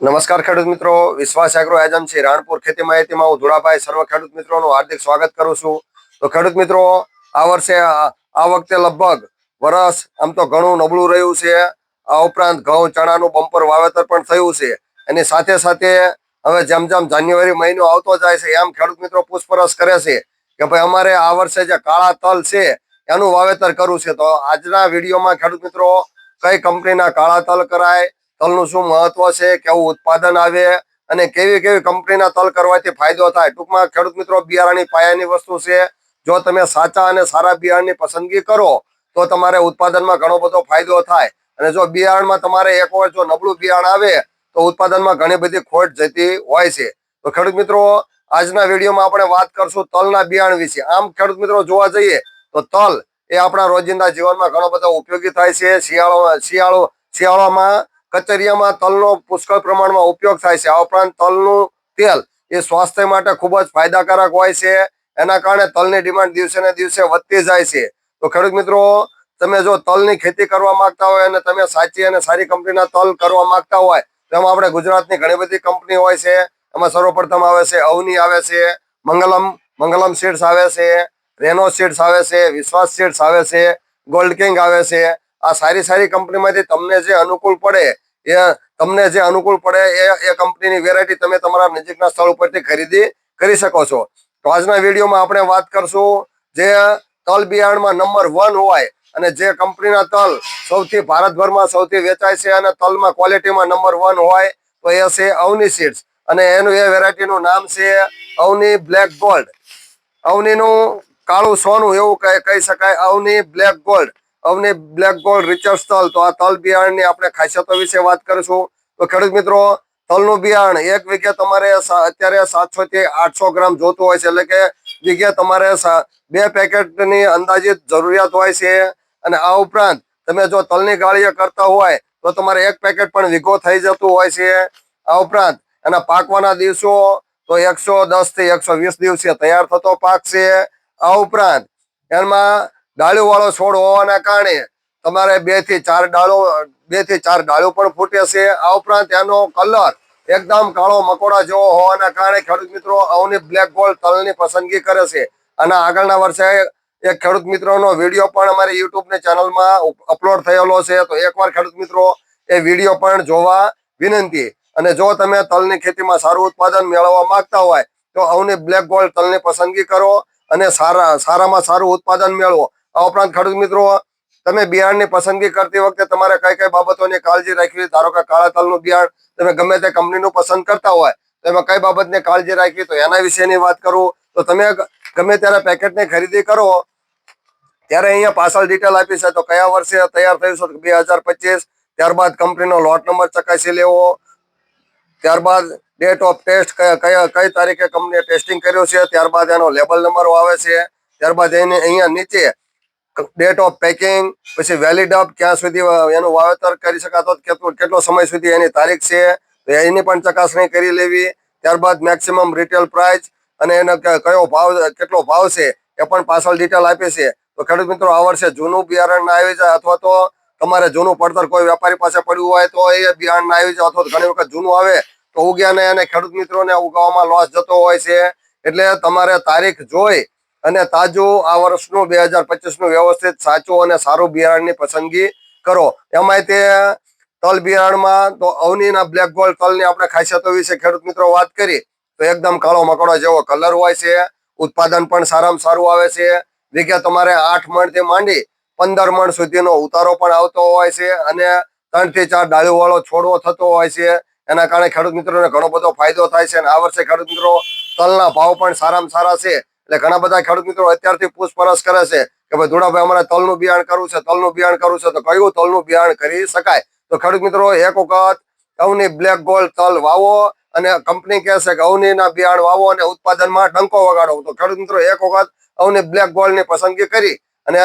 નમસ્કાર ખેડૂત મિત્રો. વિશ્વાસ એગ્રો એજન્સી રાણપુર ખેતી માહિતીમાં હું ધુળાભાઈ સર્વ ખેડૂત મિત્રોનું હાર્દિક સ્વાગત કરું છું. તો ખેડૂત મિત્રો, આ વર્ષે આ વખતે લગભગ વરસ આમ તો ઘણું નબળું રહ્યું છે. આ ઉપરાંત ઘઉં, ચણાનું બમ્પર વાવેતર પણ થયું છે. એની સાથે સાથે હવે જેમ જેમ જાન્યુઆરી મહિનો આવતો જાય છે, એમ ખેડૂત મિત્રો પૂછપરછ કરે છે કે ભાઈ અમારે આ વર્ષે જે કાળા તલ છે, એનું વાવેતર કરવું છે. તો આજના વિડીયોમાં ખેડૂત મિત્રો, કઈ કંપનીના કાળા તલ કરાય તલનું શું મહત્વ છે, કેવું ઉત્પાદન આવે અને કેવી કેવી કંપનીના તલ કરવાથી ફાયદો થાય. ટૂંકમાં ખેડૂત મિત્રો, બિયારણની પાયાની વસ્તુ છે. જો તમે સાચા અને સારા બિયારણની પસંદગી કરો, તો તમારે ઉત્પાદનમાં ઘણો બધો ફાયદો થાય. અને જો બિયારણમાં તમારે એક જો નબળું બિયારણ આવે, તો ઉત્પાદનમાં ઘણી બધી ખોટ જતી હોય છે. તો ખેડૂત મિત્રો, આજના વિડીયોમાં આપણે વાત કરશું તલના બિયારણ વિશે. આમ ખેડૂત મિત્રો, જોવા જઈએ, તો તલ એ આપણા રોજિંદા જીવનમાં ઘણો બધો ઉપયોગી થાય છે. શિયાળો શિયાળો, શિયાળામાં કચરિયામાં તલનો પુષ્કળ પ્રમાણમાં ઉપયોગ થાય છે. આ ઉપરાંત તલનું તેલ એ સ્વાસ્થ્ય માટે ખૂબ જ ફાયદાકારક હોય છે. એના કારણે તલની ડિમાન્ડ દિવસે ને દિવસે વધતી જાય છે. તો ખેડૂત મિત્રો, તમે જો તલની ખેતી કરવા માંગતા હોય અને તમે સાચી અને સારી કંપનીના તલ કરવા માંગતા હોય, તો એમાં આપણે ગુજરાતની ઘણી બધી કંપની હોય છે. એમાં સર્વપ્રથમ આવે છે, અવની આવે છે, મંગલમ મંગલમ સીડ્સ આવે છે, રેનો સીડ્સ આવે છે, વિશ્વાસ સીડ્સ આવે છે, ગોલ્ડ કિંગ આવે છે. આ સારી સારી કંપનીમાંથી તમને જે અનુકૂળ પડે એ તમને જે અનુકૂળ પડે એ એ કંપનીની વેરાયટી તમે તમારા નજીકના સ્થળ ઉપરથી ખરીદી કરી શકો છો. તો આજના વિડીયોમાં આપણે વાત કરશું જે તલ બિયારણમાં નંબર વન હોય અને જે કંપનીના તલ સૌથી ભારતભરમાં સૌથી વેચાય છે અને તલમાં ક્વોલિટીમાં નંબર વન હોય તો એ છે અવની સીડ્સ અને એનું એ વેરાયટીનું નામ છે અવની બ્લેક ગોલ્ડ અવનીનું કાળું સોનું એવું કહી શકાય Avani black gold Avani black gold research તલ તો આ તલ બિયારણની આપણે ખાસિયતો વિશે વાત કરીશું. તો ખેડૂત મિત્રો, તલનું બિયારણ એક વીઘે તમારે અત્યારે સાતસો થી આઠસો ગ્રામ જોતું હોય છે. એટલે કે વીઘે તમારે બે પેકેટની અંદાજિત જરૂરિયાત હોય છે. અને આ ઉપરાંત તમે જો તલની ગાળીએ કરતા હોય, તો તમારે એક પેકેટ પણ વીઘો થઈ જતું હોય છે. આ ઉપરાંત એના પાકવાના દિવસો, તો એકસો દસથી એકસો વીસ દિવસે તૈયાર થતો પાક છે. આ ઉપરાંત એમાં ડાળીઓ વાળો છોડ હોવાના કારણે તમારે બેથી ચાર ડાળો, બેથી ચાર ડાળો પણ ફૂટે છે. આ ઉપરાંત એનો કલર એકદમ કાળો મકોડા જેવો હોવાના કારણે ખેડૂત મિત્રો અવની બ્લેક ગોલ્ડ તલની પસંદગી કરે છે. અને આગળના વર્ષે એક ખેડૂત મિત્રોનો વીડિયો પણ અમારી યુટ્યુબની ચેનલમાં અપલોડ થયેલો છે. તો એકવાર ખેડૂત મિત્રો એ વીડિયો પણ જોવા વિનંતી. અને જો તમે તલની ખેતીમાં સારું ઉત્પાદન મેળવવા માંગતા હોય, તો અવની બ્લેક ગોલ્ડ તલની પસંદગી કરો અને સારા, સારામાં સારું ઉત્પાદન મેળવો. આ ઉપરાંત ખેડૂત મિત્રો, તમે બિયારણની પસંદગી કરતી વખતે તમારે કઈ કઈ બાબતોની કાળજી રાખવી? ધારો કે કાળા તલનું બિયારણ તમે ગમે તે કંપનીનું પસંદ કરતા હોય, તો એમાં કઈ બાબતની કાળજી રાખવી? તો એના વિશેની વાત કરું. તો તમે ગમે ત્યારે પેકેટની ખરીદી કરો, ત્યારે અહીંયા પાછળ ડિટેલ આપી છે. તો કયા વર્ષે તૈયાર થયું છે? બે હજાર પચીસ. ત્યારબાદ કંપનીનો લોટ નંબર ચકાસી લેવો. ત્યારબાદ ડેટ ઓફ ટેસ્ટ કયા કઈ તારીખે કંપનીએ ટેસ્ટિંગ કર્યું છે? ત્યારબાદ એનો લેબલ નંબર આવે છે. ત્યારબાદ એને અહીંયા નીચે ડેટ ઓફ પેકિંગ પછી વેલિડ અપ ક્યાં સુધી એનું વાવેતર કરી શકાતો, કેટલો સમય સુધી એની તારીખ છે એની પણ ચકાસણી કરી લેવી. ત્યારબાદ મેક્સિમમ રિટેલ પ્રાઇસ અને એનો કયો ભાવ, કેટલો ભાવ છે, એ પણ પાછળ ડિટેલ આપે છે. તો ખેડૂત મિત્રો, આ વર્ષે જૂનું બિયારણ ના આવી જાય, અથવા તો તમારે જૂનું પડતર કોઈ વેપારી પાસે પડ્યું હોય, તો એ બિયારણ ના આવી જાય, અથવા તો ઘણી વખત જૂનું આવે, તો ઉગ્યા ને અને ખેડૂત મિત્રોને ઉગાવવામાં લોસ જતો હોય છે. એટલે તમારે તારીખ જોઈ અને તાજું આ વર્ષનું બે હજાર પચીસનું વ્યવસ્થિત, સાચું અને સારું બિયારણની પસંદગી કરો. એમાંય તે તલ બિયારણમાં તો અવનીના બ્લેક ગોલ્ડ તલની આપણે ખાસિયતો વિશે ખેડૂત મિત્રો વાત કરી, તો એકદમ કાળો મકડો જેવો કલર હોય છે, ઉત્પાદન પણ સારામાં સારું આવે છે. વીઘે તમારે આઠ મણથી માંડી પંદર મણ સુધીનો ઉતારો પણ આવતો હોય છે અને ત્રણથી ચાર ડાળીવાળો છોડવો થતો હોય છે. એના કારણે ખેડૂત મિત્રોને ઘણો બધો ફાયદો થાય છે અને આ વર્ષે ખેડૂત મિત્રો તલના ભાવ પણ સારામાં સારા છે. એટલે ઘણા બધા ખેડૂત મિત્રો અત્યારથી પૂછપરછ કરે છે કે ભાઈ ધોળાભાઈ, અમારે તલનું બિયાણ કરવું છે, તલનું બિયાણ કરવું છે, તો કયું તલનું બિયાણ કરી શકાય? તો ખેડૂત મિત્રો, એક વખત અવની બ્લેક ગોલ્ડ તલ વાવો અને કંપની કહે છે કે બિયારણ વાવો અને ઉત્પાદનમાં ડંકો વગાડો. તો ખેડૂત મિત્રો, એક વખત અવની બ્લેક ગોલ્ડની પસંદગી કરી અને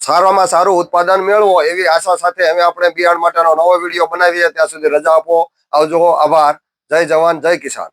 સારામાં સારું ઉત્પાદન મેળવો એવી આશા સાથે અમે આપણે બિયાણ માટેનો નવો વીડિયો બનાવીએ. ત્યાં સુધી રજા આપો. આવજો, આભાર. જય જવાન, જય કિસાન.